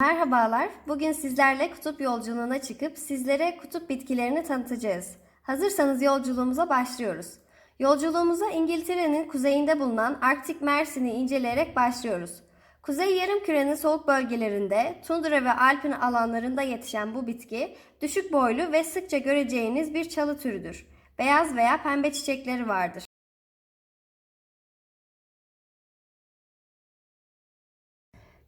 Merhabalar. Bugün sizlerle kutup yolculuğuna çıkıp sizlere kutup bitkilerini tanıtacağız. Hazırsanız yolculuğumuza başlıyoruz. Yolculuğumuza İngiltere'nin kuzeyinde bulunan Arktik Mersin'i inceleyerek başlıyoruz. Kuzey yarımkürenin soğuk bölgelerinde, tundra ve alpin alanlarında yetişen bu bitki, düşük boylu ve sıkça göreceğiniz bir çalı türüdür. Beyaz veya pembe çiçekleri vardır.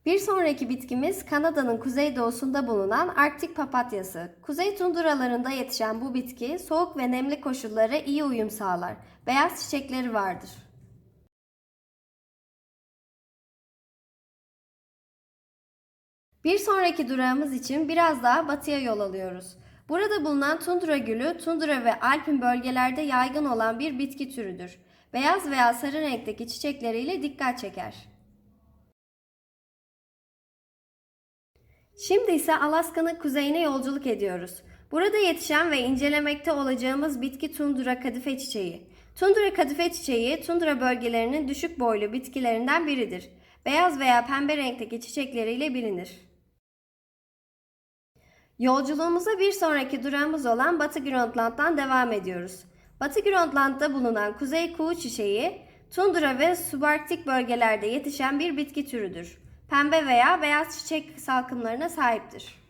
Bir sonraki bitkimiz Kanada'nın kuzeydoğusunda bulunan Arktik papatyası. Kuzey tundralarında yetişen bu bitki soğuk ve nemli koşullara iyi uyum sağlar. Beyaz çiçekleri vardır. Bir sonraki durağımız için biraz daha batıya yol alıyoruz. Burada bulunan tundra gülü, tundra ve alpin bölgelerde yaygın olan bir bitki türüdür. Beyaz veya sarı renkteki çiçekleriyle dikkat çeker. Şimdi ise Alaska'nın kuzeyine yolculuk ediyoruz. Burada yetişen ve incelemekte olacağımız bitki tundra kadife çiçeği. Tundra kadife çiçeği, tundra bölgelerinin düşük boylu bitkilerinden biridir. Beyaz veya pembe renkteki çiçekleriyle bilinir. Yolculuğumuza bir sonraki durağımız olan Batı Grönland'dan devam ediyoruz. Batı Grönland'da bulunan kuzey kuğu çiçeği, tundra ve subarktik bölgelerde yetişen bir bitki türüdür. Pembe veya beyaz çiçek salkımlarına sahiptir.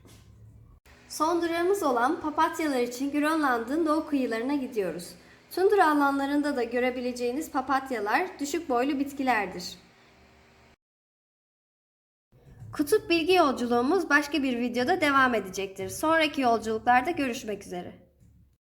Son durağımız olan papatyalar için Grönland'ın doğu kıyılarına gidiyoruz. Tundra alanlarında da görebileceğiniz papatyalar düşük boylu bitkilerdir. Kutup bilgi yolculuğumuz başka bir videoda devam edecektir. Sonraki yolculuklarda görüşmek üzere.